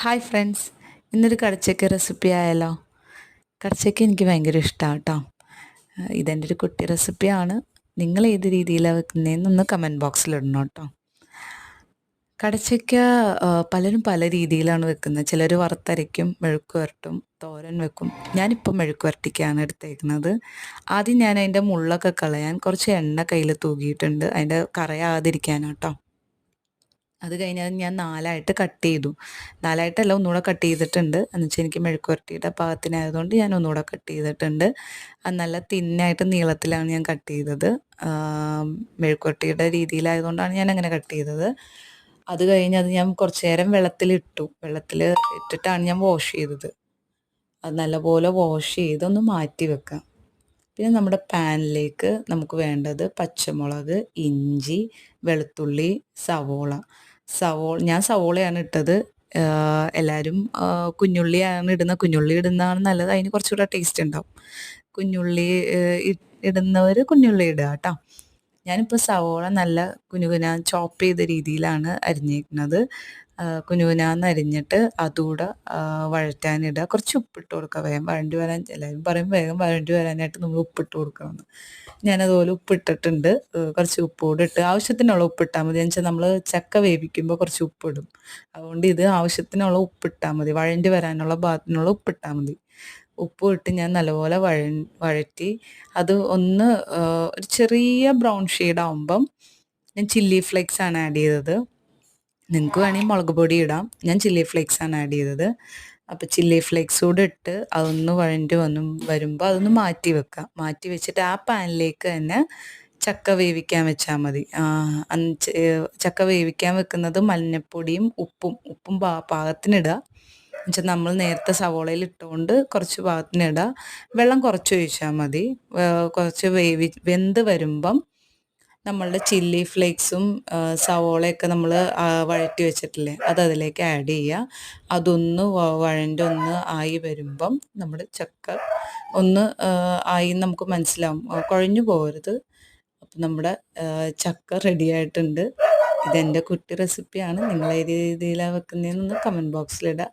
Hi friends ഇന്നൊരു കടച്ചക്ക recipe ആയാലോ കടച്ചക്ക എനിക്ക് ഭയങ്കര ഇഷ്ടമാണ് കേട്ടോ ഇതെന്റെ ഒരു കുട്ടി റെസിപ്പിയാണ് നിങ്ങൾ ഏത് രീതിയിലാണ് വെക്കുന്നതെന്നൊന്ന് കമന്റ് ബോക്സിൽ ഇടണം കേട്ടോ കടച്ചക്ക പലരും പല രീതിയിലാണ് വെക്കുന്നത്. ചിലർ വറുത്തരയ്ക്കും മെഴുക്ക് വരട്ടും തോരൻ വെക്കും. ഞാനിപ്പോൾ മെഴുക്ക് വരട്ടിക്കാണ് എടുത്തേക്കുന്നത്. ആദ്യം ഞാൻ അതിന്റെ മുള്ളൊക്കെ കളയാൻ കുറച്ച് എണ്ണ കയ്യിൽ തൂകിയിട്ടുണ്ട്. അതിന്റെ കറയാതിരിക്കാനാട്ടോ അത് കഴിഞ്ഞാൽ ഞാൻ നാലായിട്ട് കട്ട് ചെയ്തു. നാലായിട്ടല്ല ഒന്നുകൂടെ കട്ട് ചെയ്തിട്ടുണ്ട്. എന്ന് വെച്ചാൽ എനിക്ക് മെഴുക്കുവരട്ടിയുടെ പാകത്തിനായതുകൊണ്ട് ഞാൻ ഒന്നുകൂടെ കട്ട് ചെയ്തിട്ടുണ്ട്. അത് നല്ല തിന്നായിട്ട് നീളത്തിലാണ് ഞാൻ കട്ട് ചെയ്തത്. മെഴുക്കുവരട്ടിയുടെ രീതിയിലായതുകൊണ്ടാണ് ഞാൻ അങ്ങനെ കട്ട് ചെയ്തത്. അത് കഴിഞ്ഞ് അത് ഞാൻ കുറച്ച് നേരം വെള്ളത്തിലിട്ടു. വെള്ളത്തിൽ ഇട്ടിട്ടാണ് ഞാൻ വാഷ് ചെയ്തത്. അത് നല്ലപോലെ വാഷ് ചെയ്തൊന്ന് മാറ്റി വെക്കാം. പിന്നെ നമ്മുടെ പാനിലേക്ക് നമുക്ക് വേണ്ടത് പച്ചമുളക് ഇഞ്ചി വെളുത്തുള്ളി സവോള. സവോള ഞാൻ സവോളയാണ് ഇട്ടത്. എല്ലാവരും കുഞ്ഞുള്ളിയാണ് ഇടുന്ന കുഞ്ഞുള്ളി ഇടുന്നതാണ് നല്ലത്. അതിന് കുറച്ചുകൂടെ ടേസ്റ്റ് ഉണ്ടാവും. കുഞ്ഞുള്ളി ഇടുന്നവർ കുഞ്ഞുള്ളി ഇടുക കേട്ടോ. ഞാനിപ്പോൾ സവോള നല്ല കുനുകുന ചോപ്പ് ചെയ്ത രീതിയിലാണ് അരിഞ്ഞേക്കുന്നത് കുനുകുനാന്ന് അരിഞ്ഞിട്ട് അതുകൂടെ വഴറ്റാനിടുക കുറച്ച് ഉപ്പിട്ട് കൊടുക്കുക വേഗം. വഴണ്ടി വരാൻ എല്ലാവരും പറയും വേഗം വഴണ്ടി വരാനായിട്ട് നമ്മൾ ഉപ്പിട്ട് കൊടുക്കണമെന്ന് ഞാനതുപോലെ ഉപ്പിട്ടിട്ടുണ്ട്. കുറച്ച് ഉപ്പ് കൂടെ ഇട്ട്. ആവശ്യത്തിനുള്ള ഉപ്പിട്ടാൽ മതി. എന്ന് വെച്ചാൽ നമ്മൾ ചക്ക വേവിക്കുമ്പോൾ കുറച്ച് ഉപ്പിടും അതുകൊണ്ട് ഇത് ആവശ്യത്തിനുള്ള ഉപ്പിട്ടാൽ മതി. വഴണ്ടി വരാനുള്ള ഭാഗത്തിനുള്ള ഉപ്പിട്ടാൽ മതി. ഉപ്പും ഇട്ട് ഞാൻ നല്ലപോലെ വഴ വഴറ്റി. അത് ഒന്ന് ഒരു ചെറിയ ബ്രൗൺ ഷെയ്ഡ് ആവുമ്പം ഞാൻ ചില്ലി ഫ്ലേക്സ് ആണ് ആഡ് ചെയ്തത്. നിങ്ങൾക്ക് വേണമെങ്കിൽ മുളക് പൊടി ഇടാം. ഞാൻ ചില്ലി ഫ്ലേക്സ് ആണ് ആഡ് ചെയ്തത്. അപ്പോൾ ചില്ലി ഫ്ലേക്സ് കൂടെ ഇട്ട് അതൊന്ന് വഴണ്ടി വന്നു വരുമ്പോൾ അതൊന്ന് മാറ്റി വെക്കാം. മാറ്റി വെച്ചിട്ട് ആ പാനിലേക്ക് തന്നെ ചക്ക വേവിക്കാൻ വെച്ചാൽ മതി. ചക്ക വേവിക്കാൻ വെക്കുന്നത് മഞ്ഞപ്പൊടിയും ഉപ്പും ഉപ്പും പാകത്തിനിടുക എന്നുവെച്ചാൽ നമ്മൾ നേരത്തെ സവോളയിൽ ഇട്ടുകൊണ്ട് കുറച്ച് ഭാഗത്തിന് ഇടുക വെള്ളം കുറച്ച് ഒഴിച്ചാൽ മതി. കുറച്ച് വേവി വെന്ത് വരുമ്പം നമ്മളുടെ ചില്ലി ഫ്ലേക്സും സവോളയൊക്കെ നമ്മൾ വഴറ്റി വെച്ചിട്ടില്ലേ അത് അതിലേക്ക് ആഡ് ചെയ്യുക അതൊന്ന് വഴന്റെ വഴണ്ടൊന്ന് ആയി വരുമ്പം നമ്മുടെ ചക്ക ഒന്ന് ആയി നമുക്ക് മനസ്സിലാവും. കുഴഞ്ഞു പോകരുത്. അപ്പം നമ്മുടെ ചക്ക റെഡി ആയിട്ടുണ്ട്. ഇതെന്റെ കുട്ടി റെസിപ്പിയാണ് നിങ്ങൾ രീതിയിലാണ് വെക്കുന്നതെന്നൊന്ന് കമന്റ് ബോക്സിലിടുക